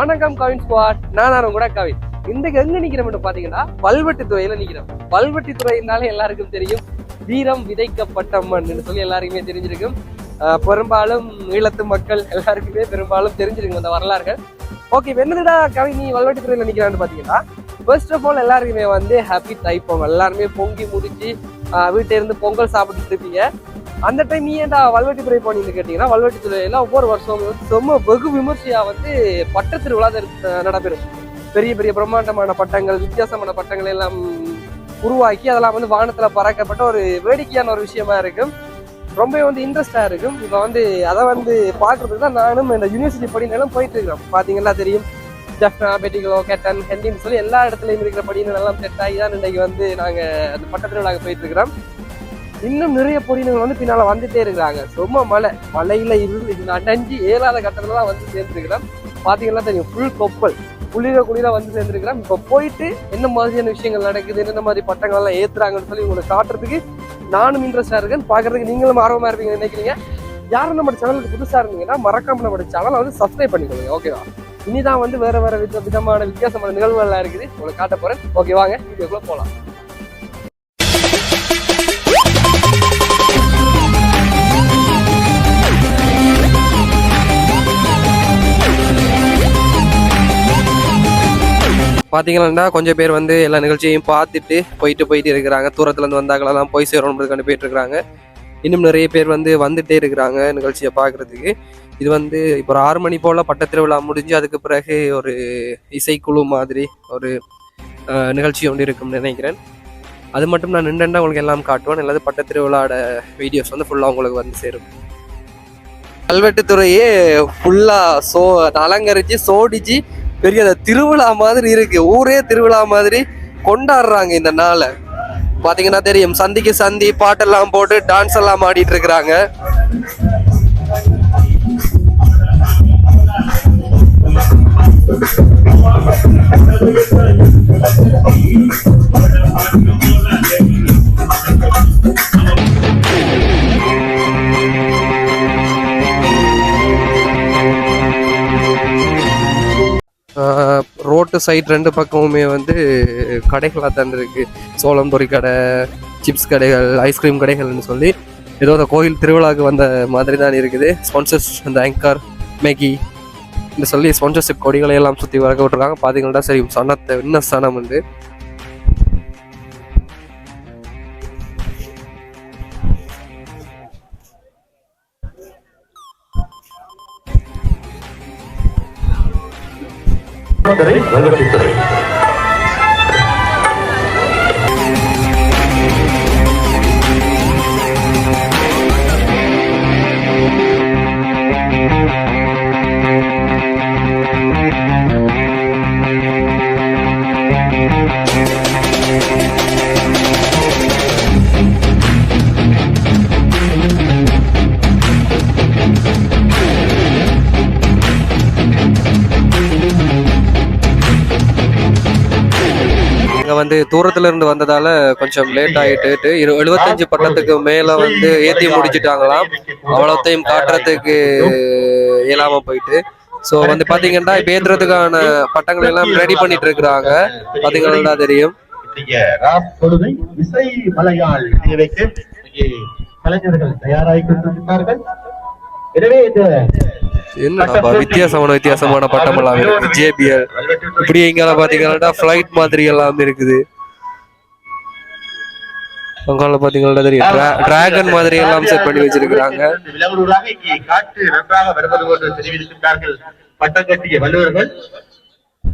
வணக்கம் கவின் ஸ்குவாட். நான் நான் கூட கவின். இன்றைக்கு எங்க நிக்கிறோம்னு பாத்தீங்கன்னா பல்வெட்டு துறையில நிக்கிறோம். வல்வெட்டி துறையினாலே எல்லாருக்கும் தெரியும். வீரம் விதைக்கப்பட்ட மண்ணுன்னு சொல்லி எல்லாருக்குமே தெரிஞ்சிருக்கும். ஆஹ் பெரும்பாலும் ஈழத்து மக்கள் எல்லாருக்குமே பெரும்பாலும் தெரிஞ்சிருக்கும் அந்த வரலாறுகள். ஓகே என்னதுடா கவி நீ வல்வெட்டி துறையில நிக்கிறான்னு பாத்தீங்கன்னா ஃபர்ஸ்ட் ஆஃப் ஆல் எல்லாருக்குமே வந்து ஹாப்பி தைப்பொங்கல். எல்லாருமே பொங்கி முடிச்சு ஆஹ் இருந்து பொங்கல் சாப்பிட்டு இருப்பீங்க. அந்த டைம் நீ ஏன்டா வல்வெட்டித்துறை போனீங்கன்னு கேட்டீங்கன்னா வல்வெட்டித்துறையில ஒவ்வொரு வருஷமும் ரொம்ப வெகு விமர்சையா வந்து பட்ட திருவிழா நடைபெறும். பெரிய பெரிய பிரம்மாண்டமான பட்டங்கள் வித்தியாசமான பட்டங்கள் எல்லாம் உருவாக்கி அதெல்லாம் வந்து வானத்துல பறக்கப்பட்ட ஒரு வேடிக்கையான ஒரு விஷயமா இருக்கும். ரொம்ப வந்து இன்ட்ரெஸ்டா இருக்கும். இப்போ வந்து அதை வந்து பார்க்குறதுக்கு தான் நானும் இந்த யூனிவர்சிட்டி படினாலும் போயிட்டு இருக்கிறோம். பாத்தீங்கன்னா தெரியும். ஜஃப்னா பெட்டிகளோ கேட்டன் ஹெண்டின்னு சொல்லி எல்லா இடத்துலயும் இருக்கிற படிகள் எல்லாம் செட் ஆகி தான் இன்னைக்கு வந்து நாங்க அந்த பட்ட திருவிழாக்கு போயிட்டு இருக்கிறோம். இன்னும் நிறைய பொடியினங்கள் வந்து பின்னால வந்துட்டே இருக்கிறாங்க. ரொம்ப மழை. மழையில் இருந்து இது ஏழாத கட்டத்துல தான் வந்து சேர்ந்துருக்கிறோம். பாத்தீங்கன்னா தெரியும் ஃபுல் கொப்பல். குளிர குளிர வந்து சேர்ந்துருக்கிறோம். இப்போ போயிட்டு என்ன மாதிரியான விஷயங்கள் நடக்குது என்னென்ன மாதிரி பட்டங்கள் எல்லாம் ஏத்துறாங்கன்னு சொல்லி உங்களுக்கு காட்டுறதுக்கு நானும் இன்ட்ரெஸ்டா இருக்கேன். பாக்குறதுக்கு நீங்களும் ஆர்வமா இருப்பீங்க நினைக்கிறீங்க. யாரும் நம்ம சேனலுக்கு புதுசா இருந்தீங்கன்னா மறக்காம நம்ம சேனலை வந்து சப்ஸ்கிரைப் பண்ணிக்கோங்க. ஓகேவா இனிதான் வந்து வேற வேற வித விதமான வித்தியாசமான நிகழ்வுகள்லாம் இருக்குது. உங்களுக்கு காட்ட போறேன். ஓகே வாங்க. வீடியோக்குள்ளே போலாம். பார்த்தீங்கன்னா கொஞ்சம் பேர் வந்து எல்லா நிகழ்ச்சியையும் பார்த்துட்டு போயிட்டு போயிட்டு இருக்கிறாங்க. தூரத்துலேருந்து வந்தாங்களெல்லாம் போய் சேரணுன்றதுக்காண்டி போயிட்டு இருக்கிறாங்க இன்னும் நிறைய பேர் வந்து வந்துட்டே இருக்கிறாங்க நிகழ்ச்சியை பார்க்கறதுக்கு. இது வந்து இப்போ ஒரு ஆறு மணி போல் பட்ட திருவிழா முடிஞ்சு அதுக்கு பிறகு ஒரு இசைக்குழு மாதிரி ஒரு நிகழ்ச்சி ஒன்று இருக்கும்னு நினைக்கிறேன். அது மட்டும் நான் நின்றா உங்களுக்கு எல்லாம் காட்டுவேன். அல்லது பட்ட வீடியோஸ் வந்து ஃபுல்லாக உங்களுக்கு வந்து சேரும். கல்வெட்டுத்துறையே ஃபுல்லாக சோ அலங்கரிச்சு சோடிச்சு பெரிய திருவிழா மாதிரி இருக்கு. ஊரே திருவிழா மாதிரி கொண்டாடுறாங்க இந்த நாளை. பாத்தீங்கன்னா தெரியும். சந்திக்கு சந்தி பாட்டெல்லாம் போட்டு டான்ஸ் எல்லாம் ஆடிட்டு இருக்கிறாங்க. ரோட்டு சைட் ரெண்டு பக்கமுமே வந்து கடைகளாக தான் சோளம் பொறி கடை சிப்ஸ் கடைகள் ஐஸ்கிரீம் கடைகள்னு சொல்லி ஏதோ அந்த கோயில் திருவிழாவுக்கு வந்த மாதிரி தான் இருக்குது. ஸ்பான்சர்ஸ் அந்த ஆங்கர் மேகி இந்த சொல்லி ஸ்பான்சர்ஷிப் கொடிகளை எல்லாம் சுற்றி வரக்க விட்டுருக்காங்க பார்த்தீங்கன்னா சரி சனத்தை என்ன சனம் வந்து மதுரை வல்வெட்டித்துறை வந்து தூரத்துல இருந்து வந்ததால கொஞ்சம் லேட் ஆயிட்டு இரு எழுபத்தஞ்சு பட்டத்துக்கு மேல வந்து ஏத்தி முடிச்சுட்டாங்களாம். அவ்வளோத்தையும் காட்டுறதுக்கு இயலாம போயிட்டு. ஸோ வந்து பாத்தீங்கன்னா இப்ப ஏத்துறதுக்கான பட்டங்கள் எல்லாம் ரெடி பண்ணிட்டு இருக்கிறாங்க பாத்தீங்கன்னா தெரியும். இசை கலைஞர்கள் தயாராகி கொண்டிருக்கிறார்கள். எனவே இந்த என்ன வித்தியாசமான வித்தியாசமான பட்டம் எல்லாம் இருக்கு ஜேபிஎல் இப்படி இங்க பாத்தீங்கன்னா ஃபிளைட் மாதிரி எல்லாம் இருக்குது. அங்கால பாத்தீங்கன்னா தெரியும். டிராகன் மாதிரி எல்லாம் செட் பண்ணி தெரிவித்திருக்கிறார்கள் பட்டம் கட்டிய வல்லுவர்கள்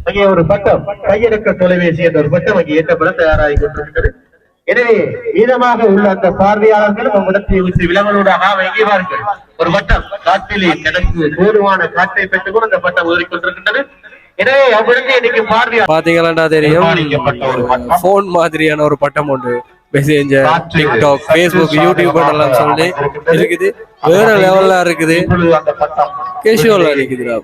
அங்கே ஒரு பட்டம் கையெடுக்க தொலைபேசி என்ற ஒரு பட்டம் அங்கே ஏற்றப்பட தயாராகி கொண்டிருக்கிறது. எனவே மீதமாக உள்ள அந்த பார்வையாளர்கள் உங்களிடத்தை விட்டு விலங்குகளாக எங்கே வாருங்கள் ஒரு பட்டம் காற்றிலே கிடக்கு போதுமான காற்றை பெற்றுக் கூட அந்த பட்டம் ஊறிக்கொண்டிருக்கின்றது எனவே அவங்களுக்கு இன்னைக்கு பார்வையாளர் பாத்தீங்கன்னா தெரியும். போன் மாதிரியான ஒரு பட்டம் உண்டு. மெசேஞ்சர் டிக்டாக் ஃபேஸ்புக் யூடியூப் எல்லாம் சொல்லி இருக்குது. வேற லெவல்ல இருக்குது. கேஷுவலா இருக்குதுடா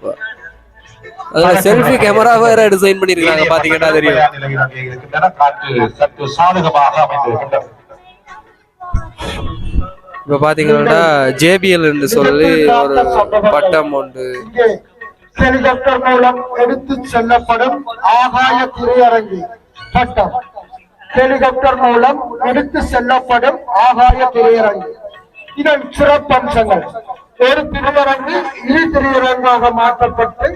செல்ஃபி கேமரா வேற டிசைன் பண்ணிருக்காங்க பாத்தீங்கன்னா தெரியும். இப்ப பாத்தீங்கன்னா ஜேபிஎல் என்று சொல்லி ஒரு பட்டம் உண்டு. ஹெலிகாப்டர் மூலம் எடுத்துச் செல்லப்படும் ஆகாய திரையரங்கு பட்டம். ஹெலிகாப்டர் மூலம் எடுத்து செல்லப்படும் ஆகாய திரையரங்கு இதன் சிறப்பம்சங்கள் ஒரு திரையரங்கு இரு திரையரங்காக மாற்றப்பட்டு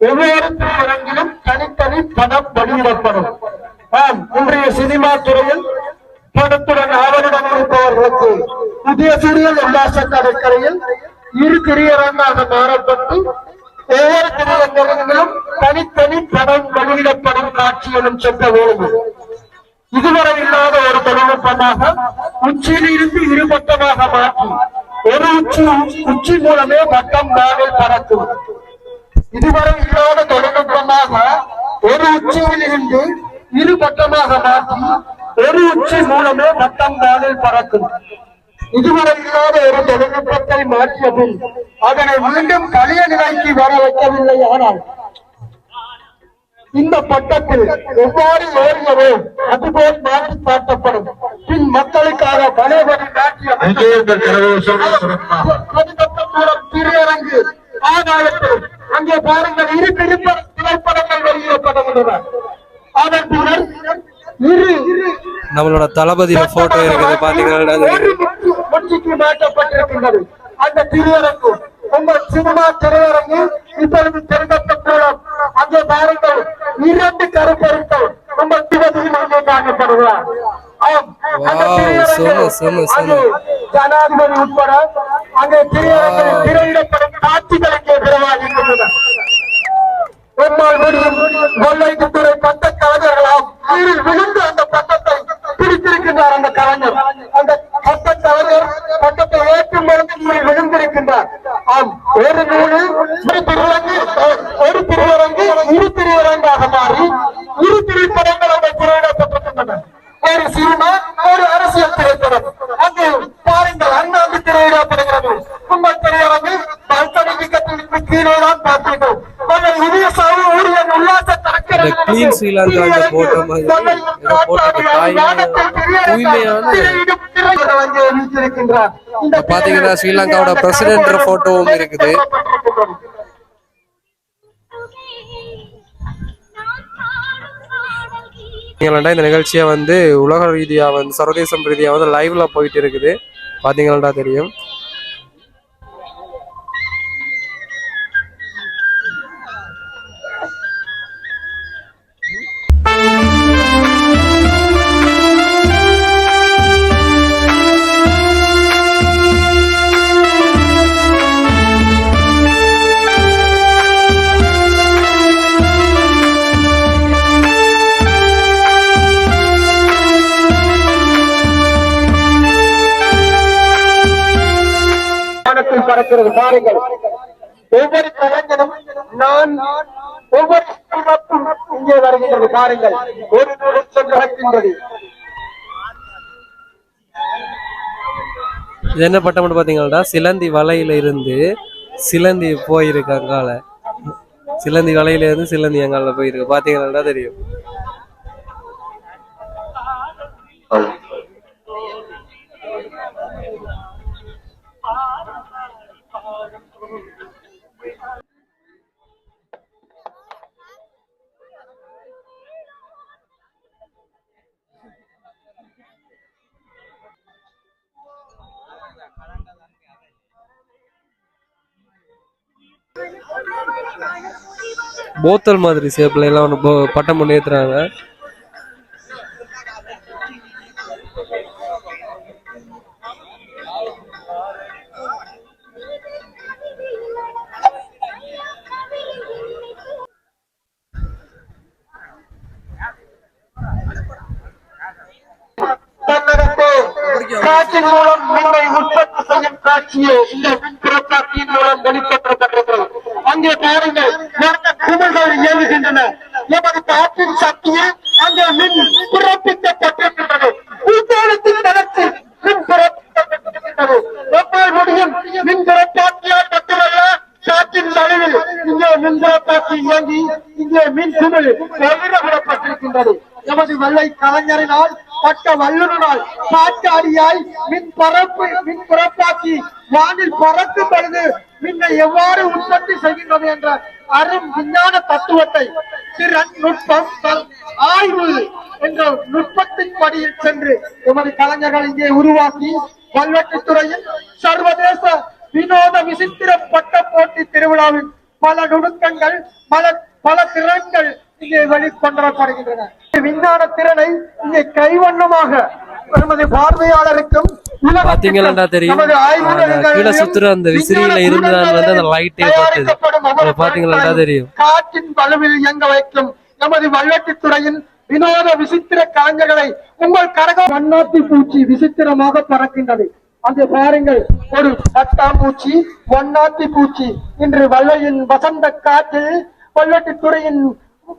ஒவ்வொரு திரையரங்கிலும் தனித்தனி படம் வெளியிடப்படும் ஆம் இன்றைய சினிமா துறையில் படத்துடன் ஆவலுடன் இருப்பவர்களுக்கு புதிய சீரியல் உல்லாச கடற்கரையில் இரு திரையரங்காக மாறப்பட்டு ஒவ்வொரு திரையரங்கிலும் தனித்தனி படம் வெளியிடப்படும் காட்சிகளும் சென்ற வேலை இதுவரை இல்லாத ஒரு தொழில்நுட்பமாக உச்சியிலிருந்து இருபட்டமாக மாற்றி ஒரு உச்சி உச்சி மூலமே வட்டம் நாளில் பறக்கும். இதுவரை இல்லாத தொழில்நுட்பமாக ஒரு உச்சியில் இருந்து இரு பக்கமாக மாற்றி ஒரு உச்சி மூலமே வட்டம் நாளில் பறக்கும். இதுவரை இல்லாத ஒரு தொழில்நுட்பத்தை மாற்றியபின் அதனை மீண்டும் பழைய நிலைக்கு வர வைக்கவில்லை ஆனால் இந்த பட்டத்தில் எவ்வாறு ஏறியதோ அதுபோல் மாற்றி காட்டப்படும். பின் மக்களுக்காக பழையபடி நாட்டிய அங்கே இந்த கரகோஷம் சிறப்பாக பதினெட்டாம் தூரம் திரையரங்கு ஆதாயத்தில் அங்கே பாருங்கள் இரு திரைப்பட திரைப்படங்கள் வெளியிடப்படுகின்றன அதன் பின்னர் இரு நம்மளோட தளபதியோட போட்டோ இருக்குது பாத்தீங்கன்னா மாற்றப்பட்டிருக்கின்றது. அந்த திரையரங்கு உங்கள் சினிமா திரையரங்கு இப்பொழுது திரைப்படம் மூலம் அங்கே பாருங்கள் இரண்டு கருப்பொருட்கள் உங்கள் சிவதியில் அங்கே காணப்படுகிறார் ஜனாதிபதி உட்பட அங்கே திரையரங்கில் திரையிடப்படும் காட்சிகள் clean ஸ்ரீலங்கா இந்த போட்டோ மாதிரி போட்டோக்கு தாய்மையான, பாத்தீங்கன்னா ஸ்ரீலங்காவோட பிரசிடென்ட் போட்டோவும் இருக்குது. பாத்தீங்களாண்டா இந்த நிகழ்ச்சியை வந்து உலக ரீதியா வந்து சர்வதேசம் ரீதியா வந்து லைவ்ல போயிட்டு இருக்குது. பாத்தீங்களாண்டா தெரியும். பறக்கிறது பாருங்கள் ஒவ்வொரு கலைஞனும் நான் ஒவ்வொரு இங்கே வருகின்றது பாருங்கள் ஒரு நிமிஷம் நடக்கின்றது. இது என்ன பட்டம்னு பாத்தீங்கன்னா சிலந்தி வலையில இருந்து சிலந்தி போயிருக்கு அங்கால. சிலந்தி வலையில இருந்து சிலந்தி அங்கால போயிருக்கு. பாத்தீங்கன்னா தெரியும்? போத்தல் மாதிரி ஷேப்ல எல்லாம் ஒன்று பட்டம் பண்ணி ஏற்றுறாங்க தன்னகத்தே காற்றின் மூலம் மின்னை உற்பத்தி செய்யும் காட்சியை இந்த மின் புறக்காட்சியின் மூலம் வெளிப்பற்றப்பட்டிருக்கிறது அங்கே பாருங்கள். நிறைய குமிழ்கள் இயங்குகின்றன எமது காற்றின் சக்தியை அங்கே மின் பிறப்பிக்கப்பட்டிருக்கின்றது. பூகோளத்தின் நடத்தி மின் பிறப்பிக்கப்பட்டிருக்கின்றது. எவ்வாறு முடியும் மின் பிறப்பாட்சியால் மட்டுமல்ல காற்றின் நடுவில் இங்கே மின் பிறப்பாட்சி இயங்கி இங்கே மின் குமிழ் பகிரப்பட்டிருக்கின்றது. எமது வெள்ளை கலைஞரினால் பட்ட வல்லுநரால் காற்றாடியாய் மின் பரப்பு மின் பிறப்பாக்கி வானில் பறக்கும் பொழுது எவ்வாறு உற்பத்தி செய்கின்றது என்ற அரும் விஞ்ஞான தத்துவத்தை திறன் நுட்பம் ஆய்வு என்ற நுட்பத்தின் படியில் சென்று எமது கலைஞர்கள் இங்கே உருவாக்கி கல்வெட்டுத்துறையில் சர்வதேச வினோத விசித்திர பட்ட போட்டி திருவிழாவில் பல நுணுக்கங்கள் பல பல திறன்கள் இங்கே வெளிக்கொண்டரப்படுகின்றன விஞ்ஞான திறனை இங்கே கைவண்ணமாக நமது பார்வையாளருக்கும் உலகத்திற்கும் பாத்தீங்களாடா தெரியும். நமது அந்த ஆய்வுகளிலும் கீழே சுத்துற அந்த விசிறியில விஞ்ஞான இருந்துதான் வந்து அந்த கூடங்களில் light ஏ பார்த்தது. தயாரிக்கப்படும் ஒவ்வொரு அதை பாத்தீங்களாடா பொருட்களையும் தெரியும். காற்றின் வலுவில் இயங்க வைக்கும் நமது வல்வெட்டித்துறையின் வினோத விசித்திர கலைஞர்களை உங்கள் கரக வண்ணாத்தி பூச்சி விசித்திரமாக பறக்கின்றது அங்கே பாருங்கள் ஒரு பட்டாம்பூச்சி வண்ணாத்தி பூச்சி இன்று வல்லையின் வசந்த காற்றில் வல்வெட்டித்துறையின்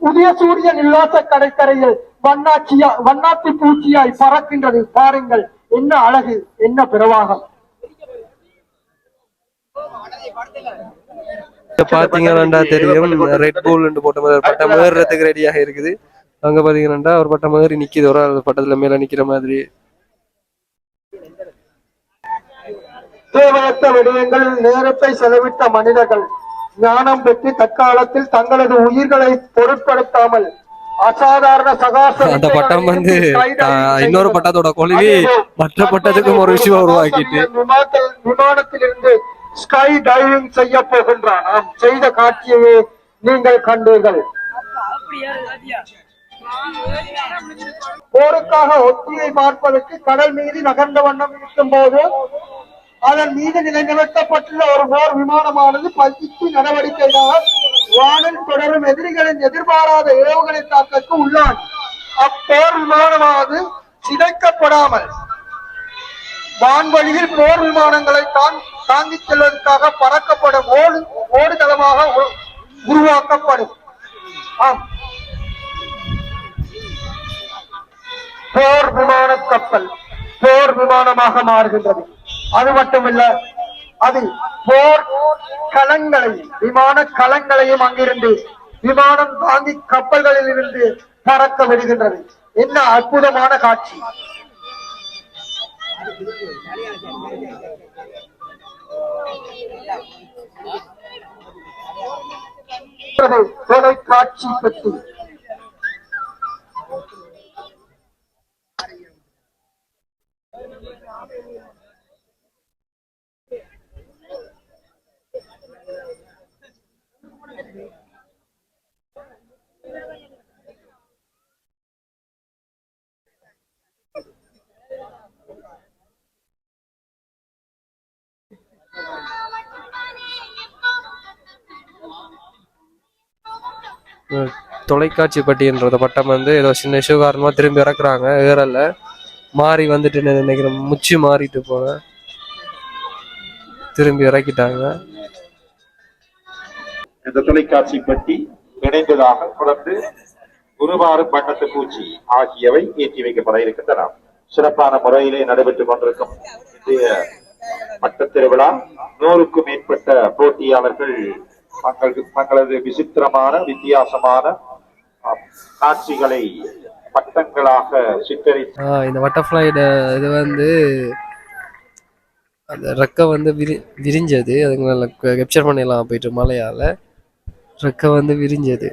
புதிய சூரியன் இல்லாத கடற்கரையில் வண்ணாச்சியா வண்ணாத்தி பூச்சியாய் பறக்கின்றது. பாருங்கள் என்ன அழகு என்ன பிரவாகம். பாத்தீங்கன்னா தெரியும். ரெட் பூல் போட்ட மாதிரி ஒரு பட்டம் ஏறுறதுக்கு ரெடியாக இருக்குது. அங்க பாத்தீங்கன்னா ஒரு பட்டம் ஏறி நிக்குது. ஒரு ஆள் பட்டத்துல மேல நிக்கிற மாதிரி. தேவையற்ற விடயங்களில் நேரத்தை செலவிட்ட மனிதர்கள் ஞானம் பெற்று தற்காலத்தில் தங்களது உயிர்களை பொருட்படுத்தாமல் அசாதாரண சகாச அந்த பட்டம் வந்து இன்னொரு பட்டத்தோட கொழுவி மற்ற பட்டத்துக்கும் ஒரு விஷயம் உருவாக்கிட்டு. விமானத்தில் விமானத்திலிருந்து ஸ்கை டைவிங் செய்ய போகின்றான் நாம் செய்த காட்சியையே நீங்கள் கண்டீர்கள். போருக்காக ஒத்தியை பார்ப்பதற்கு கடல் மீது நகர்ந்த வண்ணம் இருக்கும் போது அதன் மீது நிலைநிறுத்தப்பட்டுள்ள ஒரு போர் விமானமானது பயிற்சி நடவடிக்கையாக வானில் தொடரும் எதிரிகளின் எதிர்பாராத ஏவுகணை தாக்கத்துக்கு உள்ளான். அப்போர் விமானமானது சிதைக்கப்படாமல் வான்வழியில் போர் விமானங்களை தான் தாங்கிச் செல்வதற்காக பறக்கப்படும் ஓடு ஓடுதளமாக உருவாக்கப்படும். ஆம். போர் விமான கப்பல் போர் விமானமாக மாறுகின்றது. அது மட்டுமில்ல அது போர் களங்களையும் விமான களங்களையும் அங்கிருந்து விமானம் தாங்கி கப்பல்களில் இருந்து பறக்க விடுகின்றது. என்ன அற்புதமான காட்சி. தொலைக்காட்சி பெட்டி. தொலைக்காட்சி பட்டியன்ற பட்டம் வந்து ஏதோ சின்ன இஷ்யூ காரணமாக திரும்பி இறக்குறாங்க. ஏறல மாறி வந்துட்டு நினைக்கிறேன். முச்சி மாறிட்டு போல திரும்பி இறக்கிட்டாங்க. இந்த தொலைக்காட்சி பட்டி இணைந்ததாக தொடர்ந்து குருவாறு பட்டத்து பூச்சி ஆகியவை ஏற்றி வைக்கப்பட இருக்கின்றன. சிறப்பான முறையிலே நடைபெற்றுக் கொண்டிருக்கும் இந்திய பட்டத் திருவிழா. நூறுக்கும் மேற்பட்ட போட்டியாளர்கள் தங்கள் தங்களது விசித்திரமான வித்தியாசமான காட்சிகளை பட்டங்களாக சித்தரித்து ஆஹ் இந்த பட்டர்ஃப்ளைட இது வந்து அந்த ரெக்கை வந்து விரி விரிஞ்சது. நல்லா கேப்சர் பண்ணிடலாம் போயிட்டு மலையால. ரெக்கை வந்து விரிஞ்சது.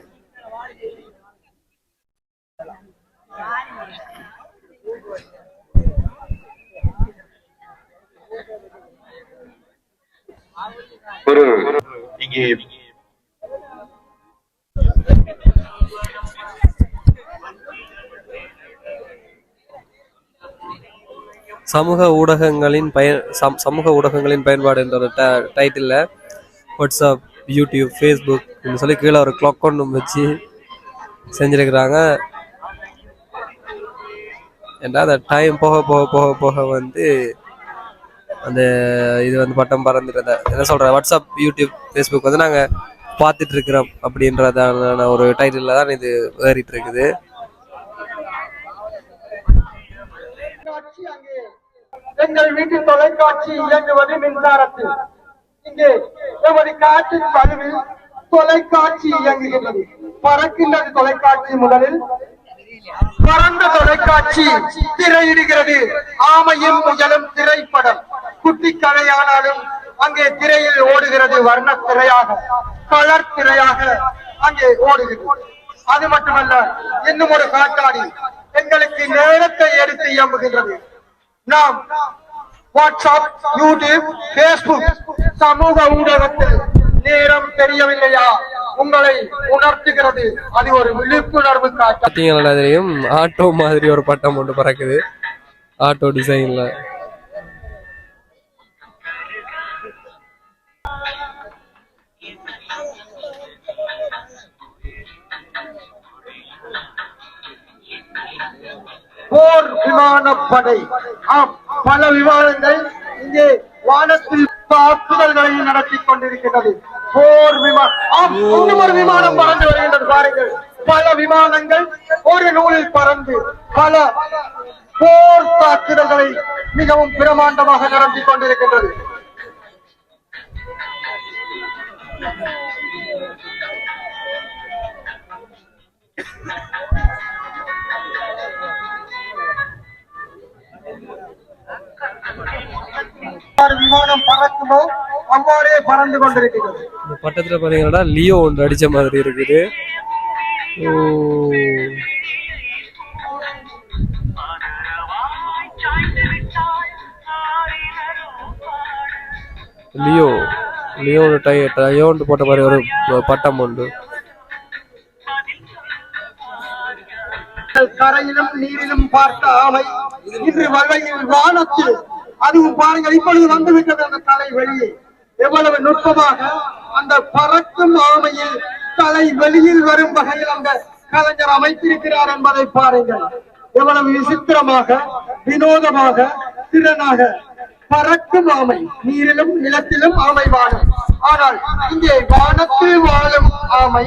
ஒரு இங்கே சமூக ஊடகங்களின் பயன் சம் சமூக ஊடகங்களின் பயன்பாடு என்ற ஒரு டைட்டிலில் வாட்ஸ்அப் யூடியூப் ஃபேஸ்புக் சொல்லி கீழே ஒரு கிளாக் ஒன்று வச்சு செஞ்சுருக்கிறாங்க. ஏன்னா அந்த டைம் போக போக போக போக வந்து அந்த இது வந்து பட்டம் பறந்துட்டு என்ன சொல்கிறேன் வாட்ஸ்அப் யூடியூப் ஃபேஸ்புக் வந்து நாங்கள் பார்த்துட்டு இருக்கிறோம் அப்படின்றதான ஒரு டைட்டில் தான் இது ஏறிட்டு இருக்குது எங்கள் வீட்டு தொலைக்காட்சி இயங்குவது மின்சாரத்தில். இங்கே எமது காற்றின் வலுவில் தொலைக்காட்சி இயங்குகின்றது. பறக்கின்றது தொலைக்காட்சி முதலில். பறந்த தொலைக்காட்சி திரையிடுகிறது. ஆமையும் முயலும் திரைப்படம். குட்டி கலையானாலும் அங்கே திரையில் ஓடுகிறது வர்ண திரையாக கலர் திரையாக அங்கே ஓடுகிறது. அது மட்டுமல்ல இன்னும் ஒரு காட்டாடி எங்களுக்கு நேரத்தை எடுத்து இயம்புகின்றது. நாம் வாட்ஸ்அப் யூடியூப் பேஸ்புக் சமூக ஊடகத்தில் நேரம் தெரியவில்லையா? உங்களை உணர்த்துகிறது. அது ஒரு விழிப்புணர்வு காட்சி. ஆட்டோ மாதிரி ஒரு பட்டம் ஒன்று பறக்குது. ஆட்டோ டிசைன்ல விமானப்படை. ஆம் பல விமானங்கள் இங்கே வானத்தில் தாக்குதல்களை நடத்தி கொண்டிருக்கிறது போர் விமானம் இன்னும் ஒரு விமானம் பறந்து வருகின்றது பாருங்கள். பல விமானங்கள் ஒரு நூலில் பறந்து பல போர் தாக்குதல்களை மிகவும் பிரமாண்டமாக நடத்தி கொண்டிருக்கின்றது. விமானம் பறக்குமோ அவ்வாறே பறந்து கொண்டிருக்கிறது. இந்த பட்டத்துல பாத்தீங்கன்னா லியோ ஒன்று அடிச்ச மாதிரி இருக்குது. ஓ. லியோ. லியோ டை டயோண்டு போட்ட மாதிரி ஒரு பட்டம் உண்டு. கரையிலும் நீரிலும் பார்த்த ஆமை இன்று வகையில் வானத்தில் அதுவும் பாருங்கள் இப்பொழுது வந்துவிட்டது அந்த தலை வெளியே எவ்வளவு நுட்பமாக அந்த பறக்கும் ஆமையில் தலை வெளியில் வரும் வகையில் அந்த கலைஞர் அமைத்திருக்கிறார் என்பதை பாருங்கள். எவ்வளவு விசித்திரமாக வினோதமாக திறனாக பறக்கும் ஆமை நீரிலும் நிலத்திலும் ஆமை வாழும். ஆனால் இங்கே வானத்தில் வாழும் ஆமை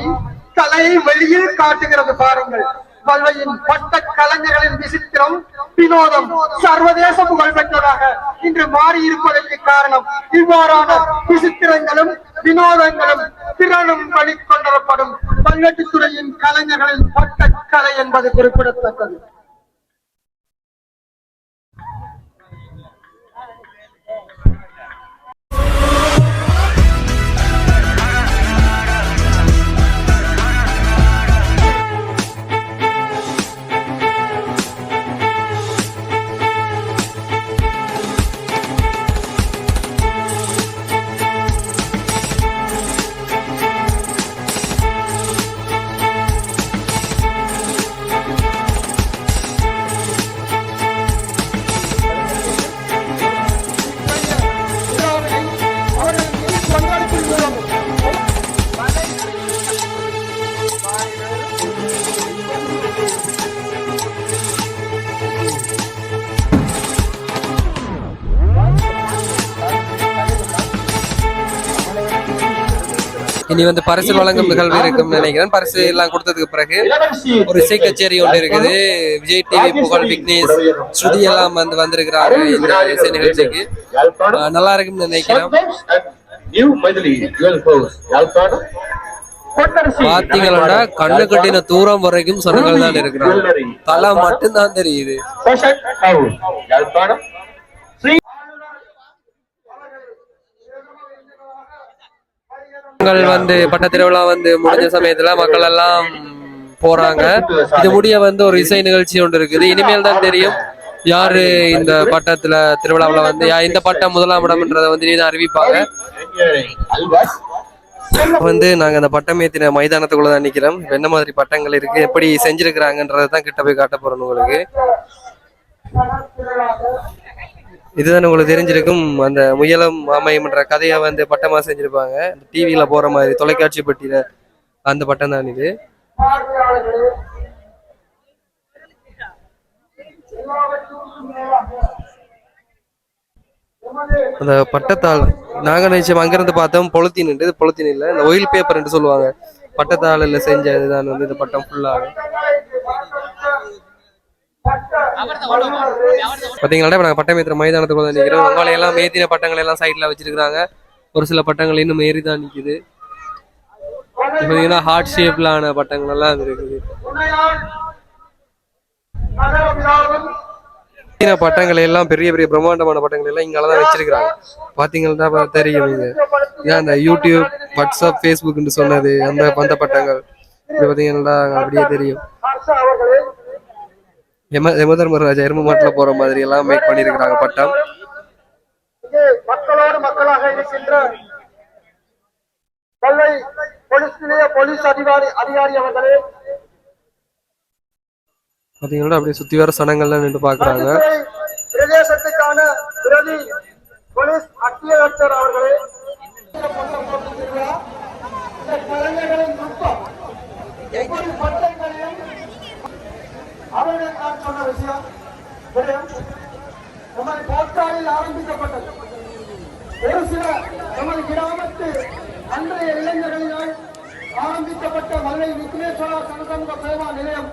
தலையை வெளியில் காட்டுகிறது பாருங்கள். வல்வையின் பட்ட கலைஞர்களின் விசித்திரம் வினோதம் சர்வதேச புகழ் பெற்றதாக இன்று மாறி இருப்பதற்கு காரணம் இவ்வாறான விசித்திரங்களும் வினோதங்களும் திறனும் வெளிக்கொண்டரப்படும் பல்வெட்டுத்துறையின் கலைஞர்களின் பட்ட கலை என்பது குறிப்பிடத்தக்கது. இனி வந்து பரிசு வழங்கும் நிகழ்வு இருக்கும்னு நினைக்கிறேன். பரிசு எல்லாம் கொடுத்ததுக்கு பிறகு ஒரு இசை கச்சேரி ஒன்று இருக்குது. விஜய் டிவி புகழ் விக்னேஷ் ஸ்ருதி எல்லாம் வந்து வந்திருக்கிறாங்க இந்த இசை நிகழ்ச்சிக்கு. நல்லா இருக்கும்னு நினைக்கிறேன். நியூ பாத்தீங்கன்னா கண்ணு கட்டின தூரம் வரைக்கும் சொன்னங்கள் தான் இருக்கிறாங்க. தலை மட்டும்தான் தெரியுது. பொங்கல் வந்து பட்ட திருவிழா வந்து முடிஞ்ச சமயத்துல மக்கள் எல்லாம் போறாங்க. இது முடிய வந்து ஒரு இசை நிகழ்ச்சி ஒன்று இருக்குது. இனிமேல் தான் தெரியும் யாரு இந்த பட்டத்துல திருவிழாவுல வந்து யா- இந்த பட்டம் முதலாம் இடம்ன்றத வந்து நீ அறிவிப்பாங்க. வந்து நாங்க அந்த பட்டம் ஏத்தின மைதானத்துக்குள்ள தான் நிக்கிறோம். என்ன மாதிரி பட்டங்கள் இருக்கு எப்படி செஞ்சிருக்கிறாங்கன்றதை தான் கிட்ட போய் காட்ட போறோம் உங்களுக்கு. இதுதான் உங்களுக்கு தெரிஞ்சிருக்கும் அந்த முயலம் மாமயம்ன்ற கதையை வந்து பட்டமா செஞ்சிருப்பாங்க. டிவியில போற மாதிரி தொலைக்காட்சி பட்டியில அந்த பட்டம் தான் இது. அந்த பட்டத்தாள் நாங்க நினைச்சோம் அங்கிருந்து பார்த்தோம் பொலித்தீன் இது பொலித்தீன் இல்ல இந்த ஒயில் பேப்பர் சொல்லுவாங்க. பட்டத்தாளில் செஞ்ச இதுதான் வந்து இந்த பட்டம் ஃபுல்லாக பாத்தீங்களா இப்ப நாங்க பட்டம் ஏத்துற மைதானத்துக்குள்ள தான் நிக்கிறோம் உங்களை எல்லாம் ஏத்தின பட்டங்கள் எல்லாம் சைட்ல வச்சிருக்காங்க ஒரு சில பட்டங்கள் இன்னும் ஏறி தான் நிக்குது. இப்ப பாத்தீங்கன்னா ஹார்ட் ஷேப்ல ஆன பட்டங்கள் எல்லாம் இருக்குது. சீன பட்டங்களை எல்லாம் பெரிய பெரிய பிரம்மாண்டமான பட்டங்களை எல்லாம் இங்கால தான் வச்சிருக்கிறாங்க. பாத்தீங்கன்னா பா- தெரியும் இங்க. ஏன் அந்த யூடியூப் வாட்ஸ்அப் ஃபேஸ்புக்னு சொன்னது. அந்த அந்த பட்டங்கள். இது பாத்தீங்கன்னா அப்படியே தெரியும். எம யமதர்மராஜா எரும மாட்டுல போற மாதிரி எல்லாம் மேக் பண்ணிருக்கிறாங்க பட்டம். மக்களோடு மக்களாக இருக்கின்ற கொள்ளை போலீஸ் நிலைய போலீஸ் அதிகாரி அதிகாரி அவர்களே. பாத்தீங்கன்னா அப்படியே சுத்தி வர சனங்கள்லாம் நின்று பாக்குறாங்க பிரதேசத்துக்கான பிரதி போலீஸ் அத்தியட்சர் அவர்களே. இந்த நுட்பம் எப்படி அவர்கள் நான் சொன்ன விஷயம். விடயம் நமது போட்டாளில் ஆரம்பிக்கப்பட்டது. ஒரு சில நமது கிராமத்து அன்றைய இளைஞர்களினால் ஆரம்பிக்கப்பட்ட மதுரை விக்னேஸ்வரா சனசங்க சேவா நிலையம்.